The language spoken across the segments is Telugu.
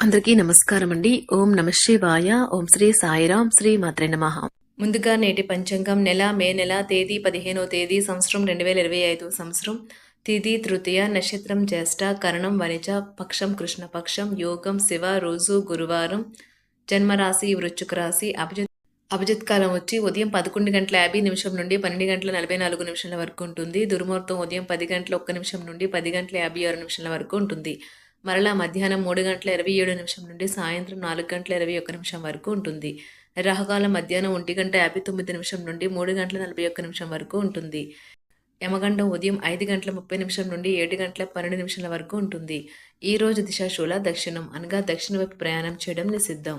అందరికీ నమస్కారం అండి ఓం నమ శివాయ. ఓం శ్రీ సాయిరాం. శ్రీ మాత్రే నమః. ముందుగా నేటి పంచాంగం నెల మే నెల తేదీ పదిహేనో తేదీ సంవత్సరం రెండు వేల ఇరవై ఐదు. సంవత్సరం తిథి తృతీయ నక్షత్రం జ్యేష్ఠ కరణం వనిజ పక్షం కృష్ణపక్షం యోగం శివ రోజు గురువారం జన్మరాశి వృచ్చుక రాశి అభిజిత్ అభిజిత్ కాలం వచ్చి ఉదయం పదకొండు గంటల యాభై నిమిషం నుండి పన్నెండు గంటల నలభై నాలుగు నిమిషాల వరకు ఉంటుంది. దుర్ముహూర్తం ఉదయం పది గంటల ఒక్క నిమిషం నుండి పది గంటల యాభై ఆరు నిమిషాల వరకు ఉంటుంది. మరలా మధ్యాహ్నం మూడు గంటల ఇరవై ఏడు నిమిషం నుండి సాయంత్రం నాలుగు గంటల ఇరవై ఒక్క నిమిషం వరకు ఉంటుంది. రాహుకాలం మధ్యాహ్నం ఒంటి గంట యాభై తొమ్మిది నిమిషం నుండి మూడు గంటల నలభై ఒక్క నిమిషం వరకు ఉంటుంది. యమగండం ఉదయం ఐదు గంటల ముప్పై నిమిషం నుండి ఏడు గంటల పన్నెండు నిమిషాల వరకు ఉంటుంది. ఈ రోజు దిశాశూల దక్షిణం అనగా దక్షిణ వైపు ప్రయాణం చేయడం నిషిద్ధం.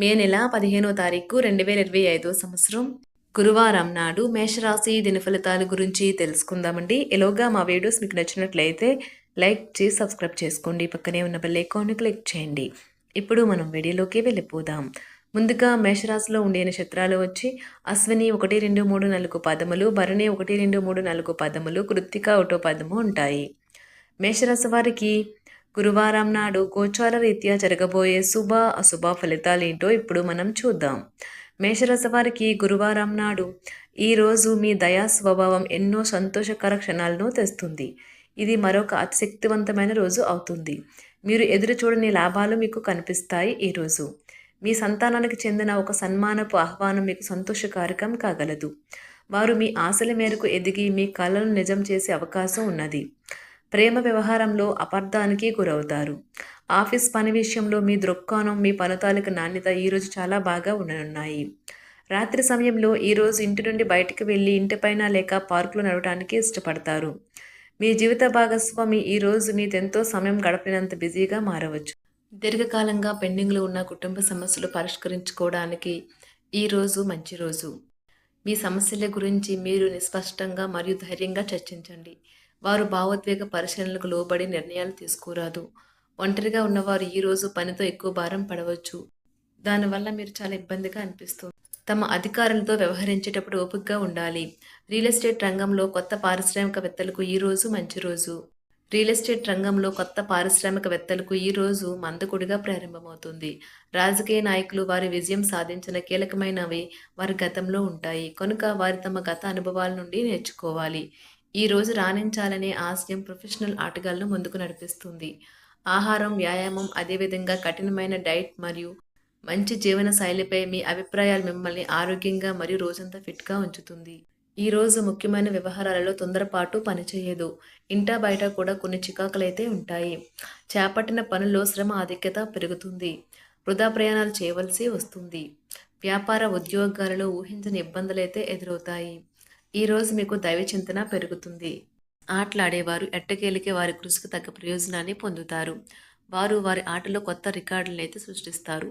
మే నెల పదిహేనో తారీఖు రెండు వేల ఇరవై ఐదో సంవత్సరం గురువారం నాడు మేషరాశి దిన ఫలితాల గురించి తెలుసుకుందామండి. ఎలోగా మా వీడియోస్ మీకు నచ్చినట్లయితే లైక్ చేసి సబ్స్క్రైబ్ చేసుకోండి. పక్కనే ఉన్న బెల్ ఐకాన్ని క్లిక్ చేయండి. ఇప్పుడు మనం వీడియోలోకి వెళ్ళిపోదాం. ముందుగా మేషరాశిలో ఉండే నక్షత్రాలు వచ్చి అశ్విని ఒకటి రెండు మూడు నాలుగు పదములు భరణి ఒకటి రెండు మూడు నాలుగు పదములు కృత్తిక ఒకటో పదము ఉంటాయి. మేషరాశి వారికి గురువారం నాడు గోచార రీత్యా జరగబోయే శుభ అశుభ ఫలితాలు ఏంటో ఇప్పుడు మనం చూద్దాం. మేషరాశి వారికి గురువారం నాడు ఈరోజు మీ దయా స్వభావం ఎన్నో సంతోషకర క్షణాలను తెస్తుంది. ఇది మరొక అతిశక్తివంతమైన రోజు అవుతుంది. మీరు ఎదురు చూడని లాభాలు మీకు కనిపిస్తాయి ఈరోజు మీ సంతానానికి చెందిన ఒక సన్మానపు ఆహ్వానం మీకు సంతోషకారకం కాగలదు. వారు మీ ఆశల మేరకు ఎదిగి మీ కళలను నిజం చేసే అవకాశం ఉన్నది. ప్రేమ వ్యవహారంలో అపార్థానికి గురవుతారు. ఆఫీస్ పని విషయంలో మీ దృక్కోణం మీ ఫలితాలకు నాణ్యత ఈరోజు చాలా బాగా ఉండనున్నాయి రాత్రి సమయంలో ఈరోజు ఇంటి నుండి బయటకు వెళ్ళి ఇంటిపైన లేక పార్కులో నడవడానికి ఇష్టపడతారు. మీ జీవిత భాగస్వామి ఈరోజు మీదెంతో సమయం గడపినంత బిజీగా మారవచ్చు. దీర్ఘకాలంగా పెండింగ్లో ఉన్న కుటుంబ సమస్యలు పరిష్కరించుకోవడానికి ఈరోజు మంచి రోజు. మీ సమస్యల గురించి మీరు నిస్పష్టంగా మరియు ధైర్యంగా చర్చించండి. వారు భావోద్వేగ పరిశీలనలకు లోబడి నిర్ణయాలు తీసుకోరాదు. ఒంటరిగా ఉన్నవారు ఈరోజు పనితో ఎక్కువ భారం పడవచ్చు. దానివల్ల మీరు చాలా ఇబ్బందిగా అనిపిస్తుంది తమ అధికారులతో వ్యవహరించేటప్పుడు ఓపికగా ఉండాలి. రియల్ ఎస్టేట్ రంగంలో కొత్త పారిశ్రామికవేత్తలకు ఈ రోజు మంచి రోజు. రియల్ ఎస్టేట్ రంగంలో కొత్త పారిశ్రామికవేత్తలకు ఈ రోజు మందకుడిగా ప్రారంభమవుతుంది. రాజకీయ నాయకులు వారి విజయం సాధించిన కీలకమైనవి వారి గతంలో ఉంటాయి. కనుక వారి తమ గత అనుభవాల నుండి నేర్చుకోవాలి. ఈ రోజు రాణించాలనే ఆశయం ప్రొఫెషనల్ ఆటగాళ్ళను ముందుకు నడిపిస్తుంది. ఆహారం వ్యాయామం అదేవిధంగా కఠినమైన డైట్ మరియు మంచి జీవన శైలిపై మీ అభిప్రాయాలు మిమ్మల్ని ఆరోగ్యంగా మరియు రోజంతా ఫిట్గా ఉంచుతుంది. ఈ రోజు ముఖ్యమైన వ్యవహారాలలో తొందరపాటు పనిచేయదు. ఇంటా బయట కూడా కొన్ని చికాకులైతే ఉంటాయి. చేపట్టిన పనుల్లో శ్రమ ఆధిక్యత పెరుగుతుంది. వృధా ప్రయాణాలు చేయవలసి వస్తుంది. వ్యాపార ఉద్యోగాలలో ఊహించని ఇబ్బందులైతే ఎదురవుతాయి. ఈరోజు మీకు దైవ చింతన పెరుగుతుంది. ఆటలాడేవారు ఎట్టకేలికే వారి కృషికి తగ్గ ప్రయోజనాన్ని పొందుతారు. వారు వారి ఆటలో కొత్త రికార్డులను అయితే సృష్టిస్తారు.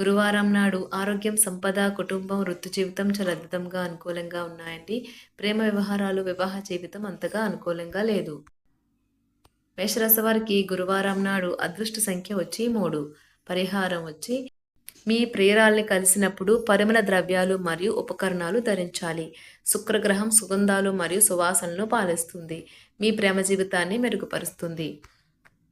గురువారం నాడు ఆరోగ్యం సంపద కుటుంబం వృత్తి జీవితం చాలా అద్భుతంగా అనుకూలంగా ఉన్నాయండి. ప్రేమ వ్యవహారాలు వివాహ జీవితం అంతగా అనుకూలంగా లేదు. మేషరాశి వారికి గురువారం నాడు అదృష్ట సంఖ్య వచ్చి మూడు. పరిహారం వచ్చి మీ ప్రియురాల్ని కలిసినప్పుడు పరిమళ ద్రవ్యాలు మరియు ఉపకరణాలు ధరించాలి. శుక్రగ్రహం సుగంధాలు మరియు సువాసనలు పాలిస్తుంది. మీ ప్రేమ జీవితాన్ని మెరుగుపరుస్తుంది.